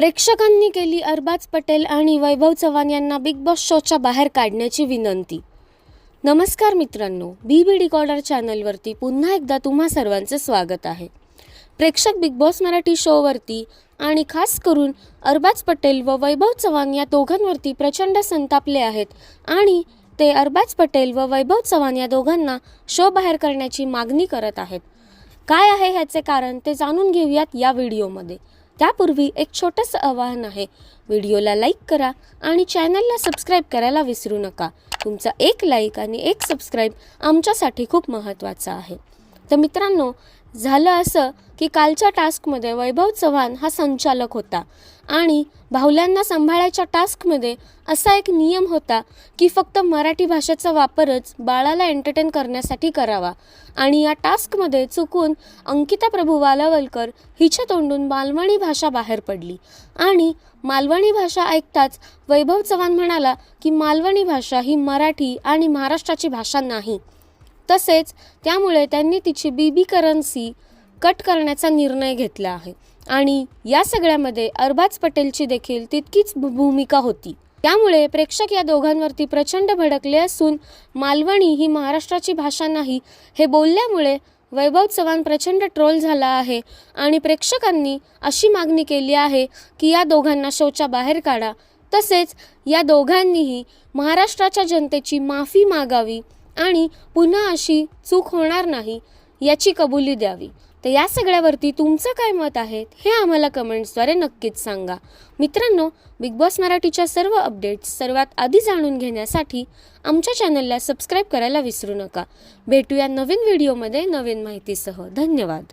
प्रेक्षकांनी केली अरबाज पटेल आणि वैभव चव्हाण यांना बिग बॉस शोच्या बाहेर काढण्याची विनंती. नमस्कार मित्रांनो बी बी डिकॉर्डर चॅनलवरती पुन्हा एकदा तुम्हा सर्वांचं स्वागत आहे. प्रेक्षक बिग बॉस मराठी शोवरती आणि खास करून अरबाज पटेल व वैभव चव्हाण या दोघांवरती प्रचंड संतापले आहेत आणि ते अरबाज पटेल व वैभव चव्हाण या दोघांना शो बाहेर करण्याची मागणी करत आहेत. काय आहे ह्याचे कारण ते जाणून घेऊयात या व्हिडिओमध्ये त्यापूर्वी एक छोटंसं आवाहन आहे. व्हिडिओला लाईक करा आणि चॅनलला सबस्क्राईब करायला विसरू नका. तुमचा एक लाईक आणि एक सबस्क्राईब आमच्यासाठी खूप महत्त्वाचं आहे. तर मित्रांनो झालं असं की कालच्या टास्कमध्ये वैभव चव्हाण हा संचालक होता आणि भावल्यांना सांभाळायच्या टास्कमध्ये असा एक नियम होता की फक्त मराठी भाषेचा वापरच बाळाला एंटरटेन करण्यासाठी करावा. आणि या टास्कमध्ये चुकून अंकिता प्रभू वालावलकर हिच्या तोंडून मालवणी भाषा बाहेर पडली. आणि मालवणी भाषा ऐकताच वैभव चव्हाण म्हणाला की मालवणी भाषा ही मराठी आणि महाराष्ट्राची भाषा नाही. तसेच त्यामुळे त्यांनी तिची बीबी करन्सी कट करण्याचा निर्णय घेतला आहे. आणि या सगळ्यामध्ये अरबाज पटेलची देखील तितकीच भू- भूमिका होती. त्यामुळे प्रेक्षक या दोघांवरती प्रचंड भडकले असून मालवणी ही महाराष्ट्राची भाषा नाही. हे बोलल्यामुळे वैभव चव्हाण प्रचंड ट्रोल झाला आहे आणि प्रेक्षकांनी अशी मागणी केली आहे की या दोघांना शोच्या बाहेर काढा. तसेच या दोघांनीही महाराष्ट्राच्या जनतेची माफी मागावी आणि पुन्हा अशी चूक होणार नाही याची कबुली द्यावी. तर या सगळ्यावरती तुमचं काय मत आहे हे आम्हाला कमेंट्सद्वारे नक्कीच सांगा. मित्रांनो बिग बॉस मराठीच्या सर्व अपडेट्स सर्वात आधी जाणून घेण्यासाठी आमच्या चॅनलला सबस्क्राईब करायला विसरू नका. भेटूया नवीन व्हिडिओमध्ये नवीन माहितीसह. धन्यवाद.